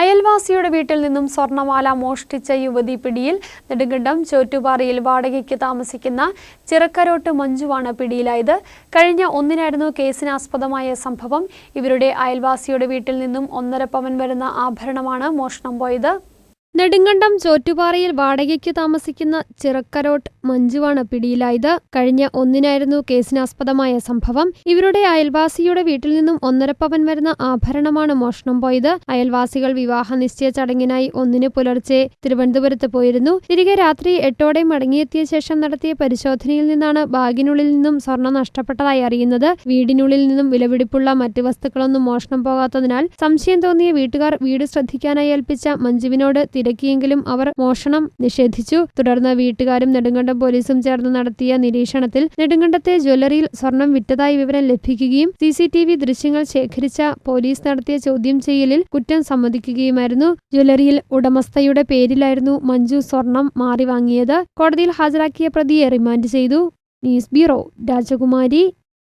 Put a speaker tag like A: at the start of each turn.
A: അയൽവാസിയുടെ വീട്ടിൽ നിന്നും സ്വർണമാല മോഷ്ടിച്ച യുവതി പിടിയിൽ നെടുങ്കണ്ടം ചോറ്റുപാറയിൽ വാടകയ്ക്ക് താമസിക്കുന്ന ചിറക്കരോട്ട് മഞ്ജുവാണ് പിടിയിലായത്. കഴിഞ്ഞ ഒന്നിനായിരുന്നു കേസിനാസ്പദമായ സംഭവം. ഇവരുടെ അയൽവാസിയുടെ വീട്ടിൽ നിന്നും ഒന്നര പവൻ വരുന്ന ആഭരണമാണ് മോഷണം പോയത്. നെടുങ്കണ്ടം ചോറ്റുപാറയിൽ വാടകയ്ക്ക് താമസിക്കുന്ന ചിറക്കരോട്ട് മഞ്ജുവാണ് പിടിയിലായത്. കഴിഞ്ഞ ഒന്നിനായിരുന്നു കേസിനാസ്പദമായ സംഭവം. ഇവരുടെ അയൽവാസിയുടെ വീട്ടിൽ നിന്നും ഒന്നരപ്പവൻ പവൻ വരുന്ന ആഭരണമാണ് മോഷണം പോയത്. അയൽവാസികൾ വിവാഹ നിശ്ചയ ചടങ്ങിനായി ഒന്നിന് പുലർച്ചെ തിരുവനന്തപുരത്ത് പോയിരുന്നു. തിരികെ രാത്രി എട്ടോടെ മടങ്ങിയെത്തിയ ശേഷം നടത്തിയ പരിശോധനയിൽ നിന്നാണ് ബാഗിനുള്ളിൽ നിന്നും സ്വർണം നഷ്ടപ്പെട്ടതായി അറിയുന്നത്. വീടിനുള്ളിൽ നിന്നും വിലപിടിപ്പുള്ള മറ്റ് വസ്തുക്കളൊന്നും മോഷണം പോകാത്തതിനാൽ സംശയം തോന്നിയ വീട്ടുകാർ വീട് ശ്രദ്ധിക്കാനായി ഏൽപ്പിച്ച മഞ്ജുവിനോട് തിരക്കിയെങ്കിലും അവർ മോഷണം നിഷേധിച്ചു. തുടർന്ന് വീട്ടുകാരും നെടുങ്കണ്ടം പോലീസും ചേർന്ന് നടത്തിയ നിരീക്ഷണത്തിൽ നെടുങ്കണ്ടത്തെ ജ്വല്ലറിയിൽ സ്വർണം വിറ്റതായി വിവരം ലഭിക്കുകയും സി സി ടി വി ദൃശ്യങ്ങൾ ശേഖരിച്ച പോലീസ് നടത്തിയ ചോദ്യം ചെയ്യലിൽ കുറ്റം സമ്മതിക്കുകയുമായിരുന്നു. ജ്വല്ലറിയിൽ ഉടമസ്ഥയുടെ പേരിലായിരുന്നു മഞ്ജു സ്വർണം മാറി വാങ്ങിയത് കോടതിയിൽ ഹാജരാക്കിയ പ്രതിയെ റിമാൻഡ് ചെയ്തു. ന്യൂസ് ബ്യൂറോ രാജകുമാരി.